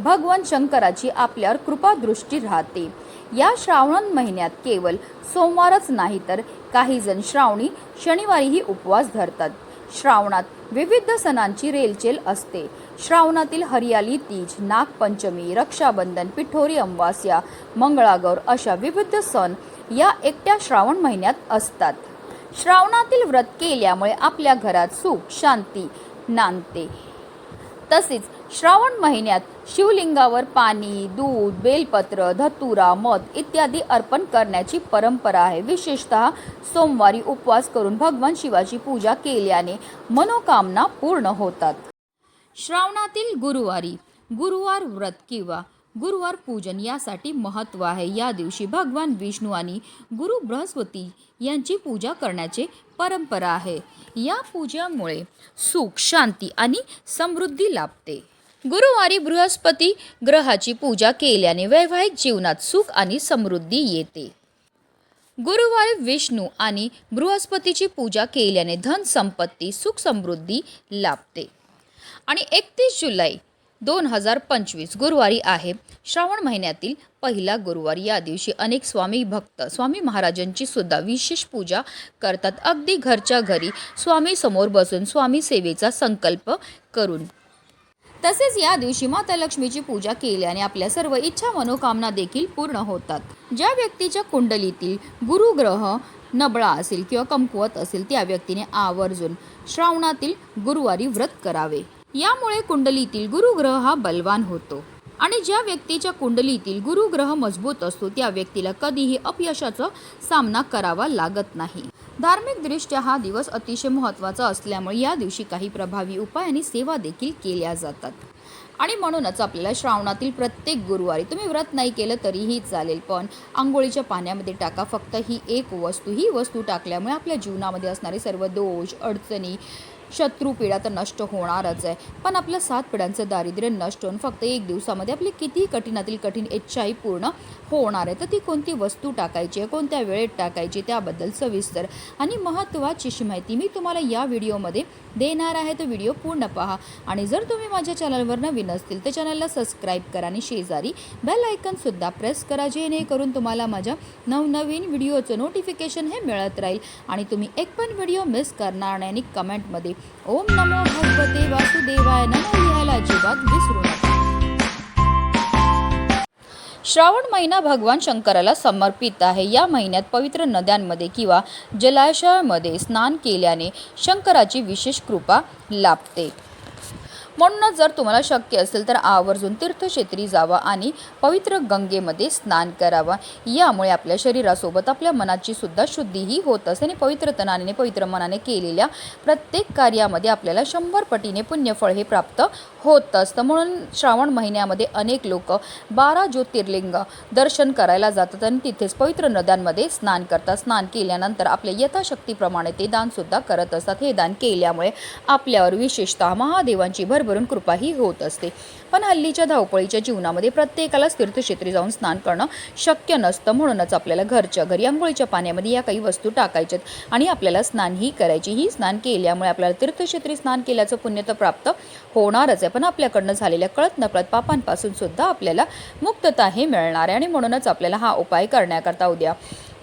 भगवान शंकराची आपल्यावर कृपादृष्टी राहते. या श्रावण महिन्यात केवळ सोमवारच नाही तर काही जण श्रावणी शनिवारीही उपवास धरतात. श्रावणात विविध सणांची रेलचेल असते. श्रावणातील हरियाली तीज नागपंचमी रक्षाबंधन पिठोरी अमावास्या मंगळागौर अशा विविध सण या एकट्या श्रावण महिन्यात असतात. श्रावणातील व्रत केल्यामुळे आपल्या घरात सुख शांती नांदते. तसेच श्रावण महिन्यात शिवलिंगावर पाणी दूध बेलपत्र धतुरा मध इत्यादी अर्पण करण्याची परंपरा आहे. विशेषतः सोमवारी उपवास करून भगवान शिवाची पूजा केल्याने मनोकामना पूर्ण होतात. श्रावणातील गुरुवारी गुरुवार व्रत किंवा गुरुवार पूजन यासाठी महत्त्व आहे. या दिवशी भगवान विष्णू आणि गुरु बृहस्पती यांची पूजा करण्याचे परंपरा आहे. या पूजामुळे सुख शांती आणि समृद्धी लाभते. गुरुवारी बृहस्पती ग्रहाची पूजा केल्याने वैवाहिक जीवनात सुख आणि समृद्धी येते. गुरुवारी विष्णू आणि बृहस्पतीची पूजा केल्याने धन संपत्ती सुख समृद्धी लाभते. आणि एकतीस जुलै दोन हजार पंचवीस गुरुवारी आहे. श्रावण महिन्यातील पहिला गुरुवार. या दिवशी अनेक स्वामी भक्त स्वामी महाराजांची सुद्धा विशेष पूजा करतात. अगदी घरच्या घरी स्वामी समोर बसून स्वामी सेवेचा संकल्प करून तसेच या दिवशी माता लक्ष्मीची पूजा केल्याने आपल्या सर्व इच्छा मनोकामना देखील पूर्ण होतात. ज्या व्यक्तीच्या कुंडलीतील गुरुग्रह नबळा असेल किंवा कमकुवत असेल त्या व्यक्तीने आवर्जून श्रावणातील गुरुवारी व्रत करावे. यामुळे कुंडलीतील गुरुग्रह हा बलवान होतो. आणि ज्या व्यक्तीच्या कुंडलीतील गुरुग्रह मजबूत असतो त्या व्यक्तीला कधीही अपयशाचा सामना करावा लागत नाही. धार्मिकदृष्ट्या हा दिवस अतिशय महत्त्वाचा असल्यामुळे या दिवशी काही प्रभावी उपाय आणि सेवा देखील केल्या जातात. आणि म्हणूनच आपल्याला श्रावणातील प्रत्येक गुरुवारी तुम्ही व्रत नाही केलं तरीही चालेल पण आंघोळीच्या पाण्यामध्ये टाका. फक्त ही एक वस्तू ही वस्तू टाकल्यामुळे आपल्या जीवनामध्ये असणारे सर्व दोष अडचणी शत्रू तर नष्ट होणारच आहे. पण आपलं सात पिढ्यांचं दारिद्र्य नष्ट होऊन फक्त एक दिवसामध्ये आपली किती कठीणातील कठीण इच्छाही पूर्ण होणार आहे. तर ती कोणती वस्तू टाकायची आहे कोणत्या वेळेत टाकायची त्याबद्दल सविस्तर आणि महत्त्वाचीशी माहिती मी तुम्हाला या व्हिडिओमध्ये देणार आहे. तो व्हिडिओ पूर्ण पहा आणि जर तुम्ही माझ्या चॅनलवर नवीन असतील तर चॅनलला सबस्क्राईब करा आणि शेजारी बेल आयकनसुद्धा प्रेस करा जेणेकरून तुम्हाला माझ्या नवनवीन व्हिडिओचं नोटिफिकेशन हे मिळत राहील आणि तुम्ही एक पण व्हिडिओ मिस करणार नाही आणि कमेंटमध्ये ओम नमो भगवते वासुदेवाय नमो लिहायला अजिबात विसरू नका. श्रावण महिना भगवान शंकराला समर्पित आहे. या महिन्यात पवित्र नद्यांमध्ये किंवा जलाशयामध्ये स्नान केल्याने शंकराची विशेष कृपा लाभते. म्हणूनच जर तुम्हाला शक्य असेल तर आवर्जून तीर्थक्षेत्री जावा आणि पवित्र गंगेमध्ये स्नान करावा. यामुळे आपल्या शरीरासोबत आपल्या मनाची सुद्धा शुद्धीही होत असते आणि पवित्र तनाने पवित्र मनाने केलेल्या प्रत्येक कार्यामध्ये आपल्याला शंभर पटीने पुण्यफळ हे प्राप्त होत असतं. म्हणून श्रावण महिन्यामध्ये अनेक लोक बारा ज्योतिर्लिंग दर्शन करायला जातात आणि तिथेच पवित्र नद्यांमध्ये स्नान करतात. स्नान केल्यानंतर आपल्या यथाशक्तीप्रमाणे ते दानसुद्धा करत असतात. हे दान केल्यामुळे आपल्यावर विशेषतः महादेवांची भरभरून कृपाही होत असते. पण हल्लीच्या धावपळीच्या जीवनामध्ये प्रत्येकालाच तीर्थक्षेत्री जाऊन स्नान करणं शक्य नसतं. म्हणूनच आपल्याला घरच्या घरी आंघोळीच्या पाण्यामध्ये या काही वस्तू टाकायच्यात आणि आपल्याला स्नानही करायची. ही स्नान केल्यामुळे आपल्याला तीर्थक्षेत्री स्नान केल्याचं पुण्य तर प्राप्त होणारच आहे. पण आपल्याकडनं झालेल्या कळत नकळत पापांपासून सुद्धा आपल्याला मुक्तता हे मिळणार आहे आणि म्हणूनच आपल्याला हा उपाय करण्याकरता उद्या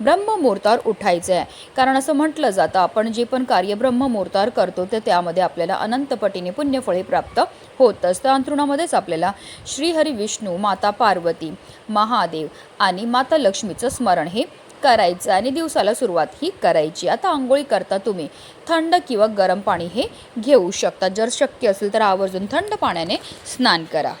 ब्रह्ममुहूर्तावर उठायचं आहे कारण असं म्हटलं जातं आपण जे पण कार्य ब्रह्ममुहूर्तावर करतो तर त्यामध्ये आपल्याला अनंतपटीने पुण्यफळे प्राप्त होत असतं. अंतरुणामध्येच आपल्याला श्रीहरी विष्णू माता पार्वती महादेव आणि माता लक्ष्मीचं स्मरण हे करायचं आणि दिवसाला सुरुवात ही करायची. आता आंघोळी करता तुम्ही थंड किंवा गरम पाणी हे घेऊ शकता. जर शक्य असेल तर आवर्जून थंड पाण्याने स्नान करा.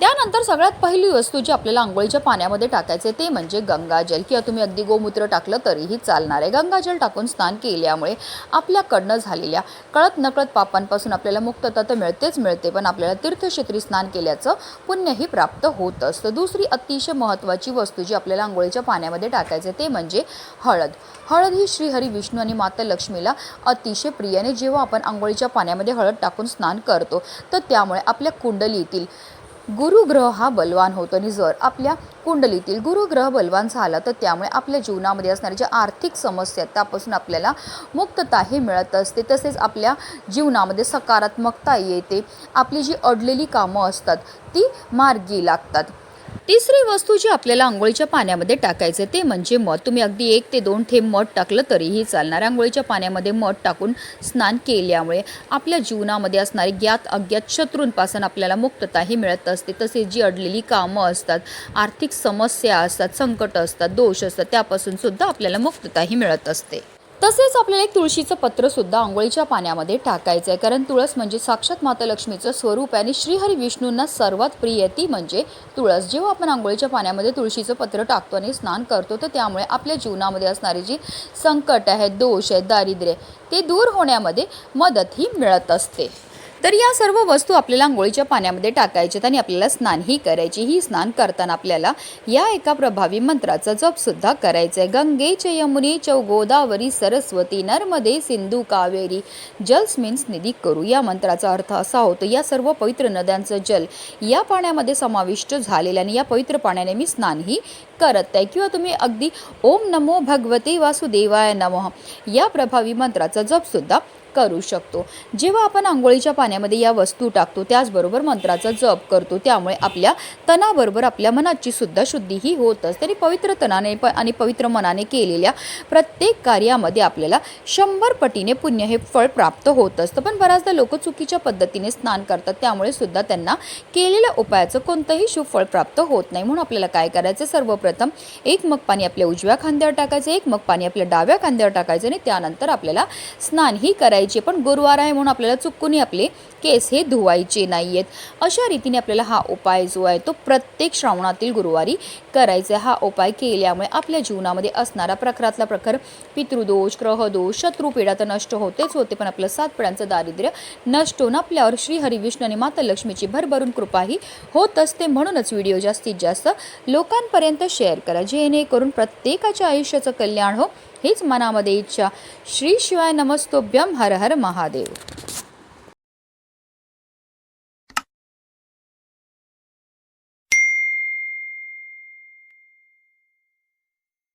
त्यानंतर सगळ्यात पहिली वस्तू जी आपल्याला आंघोळीच्या पाण्यामध्ये टाकायचे ते म्हणजे गंगाजल किंवा तुम्ही अगदी गोमूत्र टाकलं तरीही चालणार आहे. गंगाजल टाकून स्नान केल्यामुळे आपल्याकडनं झालेल्या कळत नकळत पापांपासून आपल्याला मुक्तता तर मिळतेच मिळते पण आपल्याला तीर्थक्षेत्री स्नान केल्याचं पुण्यही प्राप्त होत असतं. दुसरी अतिशय महत्त्वाची वस्तू जी आपल्याला आंघोळीच्या पाण्यामध्ये टाकायचे ते म्हणजे हळद. हळद ही श्रीहरी विष्णू आणि माता लक्ष्मीला अतिशय प्रिय आणि जेव्हा आपण आंघोळीच्या पाण्यामध्ये हळद टाकून स्नान करतो तर त्यामुळे आपल्या कुंडलीतील गुरुग्रह हा बलवान होतो आणि जर आपल्या कुंडलीतील गुरुग्रह बलवान झाला तर त्यामुळे आपल्या जीवनामध्ये असणाऱ्या ज्या आर्थिक समस्या आहेत त्यापासून आपल्याला मुक्तता हे मिळत असते. तसेच आपल्या जीवनामध्ये सकारात्मकता येते. आपली जी अडलेली कामं असतात ती मार्गी लागतात. तिसरी वस्तू जी आपल्याला आंघोळीच्या पाण्यामध्ये टाकायचे ते म्हणजे मध. तुम्ही अगदी एक ते दोन थेंब मध टाकलं तरीही चालणार आंघोळीच्या पाण्यामध्ये मध टाकून स्नान केल्यामुळे आपल्या जीवनामध्ये असणारे ज्ञात अज्ञात शत्रूंपासून आपल्याला मुक्तताही मिळत असते. तसेच जी अडलेली कामं असतात आर्थिक समस्या असतात संकट असतात दोष असतात त्यापासून सुद्धा आपल्याला मुक्तताही मिळत असते. तसेच आपल्याला एक तुळशीचं पत्र सुद्धा आंघोळीच्या पाण्यामध्ये टाकायचं आहे कारण तुळस म्हणजे साक्षात माता लक्ष्मीचं स्वरूप आहे आणि श्रीहरी विष्णूंना सर्वात प्रिय ती म्हणजे तुळस. जेव्हा आपण आंघोळीच्या पाण्यामध्ये तुळशीचं पत्र टाकतो आणि स्नान करतो तर त्यामुळे आपल्या जीवनामध्ये असणारी जी संकट आहेत दोष आहेत दारिद्र्य ते दूर होण्यामध्ये मदतही मिळत असते. तर या सर्व वस्तू आपल्याला आंघोळीच्या पाण्यामध्ये टाकायच्यात आणि आपल्याला स्नानही करायची. ही स्नान करताना आपल्याला या एका प्रभावी मंत्राचा जपसुद्धा करायचा आहे गंगे च यमुने चौ गोदावरी सरस्वती नर्मदे सिंधू कावेरी जल्स मीन्स निधी करू. या मंत्राचा अर्थ असा होतो या सर्व पवित्र नद्यांचं जल या पाण्यामध्ये समाविष्ट झालेलं आणि या पवित्र पाण्याने मी स्नानही करत आहे. किंवा तुम्ही अगदी ओम नमो भगवते वासुदेवाय नमः या प्रभावी मंत्राचा जपसुद्धा करू शकतो. जेव्हा आपण आंघोळीच्या पाण्यामध्ये या वस्तू टाकतो त्याचबरोबर मंत्राचा जप करतो त्यामुळे आपल्या तणाबरोबर आपल्या मनाची सुद्धा शुद्धीही होत असते. आणि पवित्र तनाने प आणि पवित्र मनाने केलेल्या प्रत्येक कार्यामध्ये आपल्याला शंभर पटीने पुण्य हे फळ प्राप्त होत असतं. पण बऱ्याचदा लोक चुकीच्या पद्धतीने स्नान करतात त्यामुळे सुद्धा त्यांना केलेल्या उपायाचं कोणतंही शुभफळ प्राप्त होत नाही. म्हणून आपल्याला काय करायचं? सर्वप्रथम एक मग पाणी आपल्या उजव्या खांद्यावर टाकायचं एक मग पाणी आपल्या डाव्या खांद्यावर टाकायचं आणि त्यानंतर आपल्याला स्नानही करायचे. पण गुरुवार आहे म्हणून आपल्याला चुकूनही आपले केस हे धुवायचे नाही आहेत अशा रीतीने आपल्याला हा उपाय जो आहे तो प्रत्येक श्रावणातील गुरुवारी करायचा हा उपाय केल्यामुळे आपल्या जीवनामध्ये असणारा प्रखरातला प्रखर पितृदोष ग्रहदोष शत्रुपीडा तर नष्ट होतेच होते पण आपलं सात पिढ्यांचं दारिद्र्य नष्ट होऊन आपल्यावर श्री हरिविष्णू आणि माता लक्ष्मीची भरभरून कृपाही होत असते. म्हणूनच व्हिडिओ जास्तीत जास्त लोकांपर्यंत शेअर करा. जेणेकरून प्रत्येकाच्या आयुष्याचं कल्याण हो हीच मनामध्ये इच्छा. श्री शिवाय नमस्तोभ्यम हर हर महादेव.